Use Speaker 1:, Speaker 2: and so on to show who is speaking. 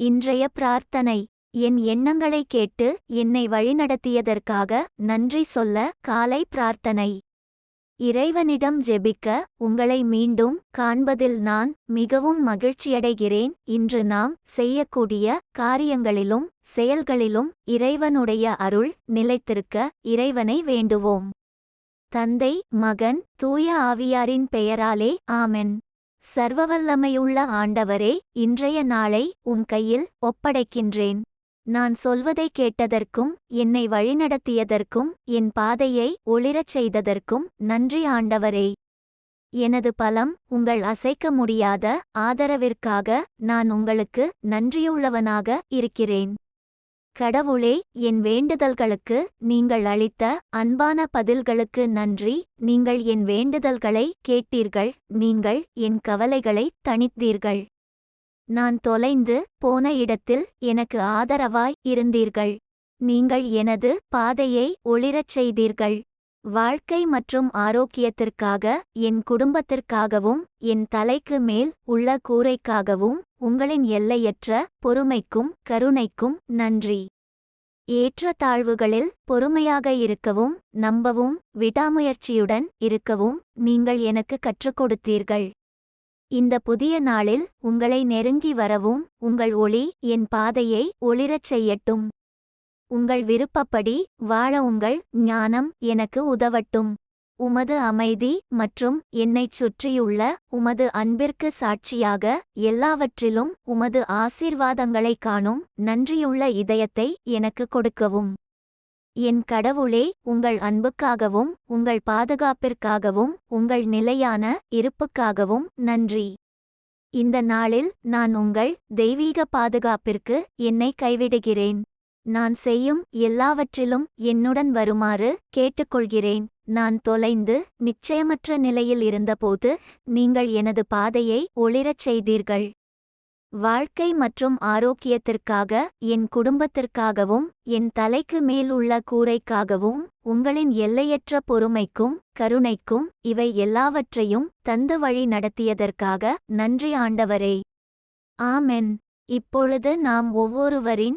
Speaker 1: இன்றைய பிரார்த்தனை. என் எண்ணங்களை கேட்டு என்னை வழிநடத்தியதற்காக நன்றி சொல்ல காலை பிரார்த்தனை. இறைவனிடம் ஜெபிக்க உங்களை மீண்டும் காண்பதில் நான் மிகவும் மகிழ்ச்சியடைகிறேன். இன்று நாம் செய்யக்கூடிய காரியங்களிலும் செயல்களிலும் இறைவனுடைய அருள் நிலைத்திருக்க இறைவனை வேண்டுவோம். தந்தை மகன் தூய ஆவியாரின் பெயராலே ஆமென். சர்வவல்லமையுள்ள ஆண்டவரே இன்றைய நாளை உம் கையில் ஒப்படைக்கின்றேன். நான் சொல்வதை கேட்டதற்கும் என்னை வழிநடத்தியதற்கும் என் பாதையை ஒளிரச் செய்ததற்கும் நன்றி ஆண்டவரே. எனது பலம் உங்கள் அசைக்க முடியாத ஆதரவிற்காக நான் உங்களுக்கு நன்றியுள்ளவனாக இருக்கிறேன். கடவுளே என் வேண்டுதல்களுக்கு நீங்கள் அளித்த அன்பான பதில்களுக்கு நன்றி. நீங்கள் என் வேண்டுதல்களை கேட்டீர்கள். நீங்கள் என் கவலைகளை தணித்தீர்கள். நான் தொலைந்து போன இடத்தில் எனக்கு ஆதரவாய் இருந்தீர்கள். நீங்கள் எனது பாதையை ஒளிரச் செய்தீர்கள். வாழ்க்கை மற்றும் ஆரோக்கியத்திற்காக என் குடும்பத்திற்காகவும் என் தலைக்கு மேல் உள்ள கூரைக்காகவும் உங்களின் எல்லையற்ற பொறுமைக்கும் கருணைக்கும் நன்றி. ஏற்ற தாழ்வுகளில் பொறுமையாக இருக்கவும் நம்பவும் விடாமுயற்சியுடன் இருக்கவும் நீங்கள் எனக்கு கற்றுக் கொடுத்தீர்கள். இந்த புதிய நாளில் உங்களை நெருங்கி வரவும் உங்கள் ஒளி என் பாதையை ஒளிரச் செய்யட்டும். உங்கள் விருப்பப்படி வாழ உங்கள் ஞானம் எனக்கு உதவட்டும். உமது அமைதி மற்றும் என்னைச் சுற்றியுள்ள உமது அன்பிற்கு சாட்சியாக எல்லாவற்றிலும் உமது ஆசீர்வாதங்களை காணும் நன்றியுள்ள இதயத்தை எனக்கு கொடுக்கவும். என் கடவுளே உங்கள் அன்புக்காகவும் உங்கள் பாதுகாப்பிற்காகவும் உங்கள் நிலையான இருப்புக்காகவும் நன்றி. இந்த நாளில் நான் உங்கள் தெய்வீக பாதுகாப்பிற்கு என்னை கைவிடுகிறேன். நான் செய்யும் எல்லாவற்றிலும் என்னுடன் வருமாறு கேட்டுக்கொள்கிறேன். நான் தொலைந்து நிச்சயமற்ற நிலையில் இருந்தபோது நீங்கள் எனது பாதையை ஒளிரச் செய்தீர்கள். வாழ்க்கை மற்றும் ஆரோக்கியத்திற்காக என் குடும்பத்திற்காகவும் என் தலைக்கு மேல் உள்ள கூரைக்காகவும் உங்களின் எல்லையற்ற பொறுமைக்கும் கருணைக்கும் இவை எல்லாவற்றையும் தந்து வழி நடத்தியதற்காக நன்றி ஆண்டவரே. ஆமென். இப்பொழுது நாம் ஒவ்வொருவரின்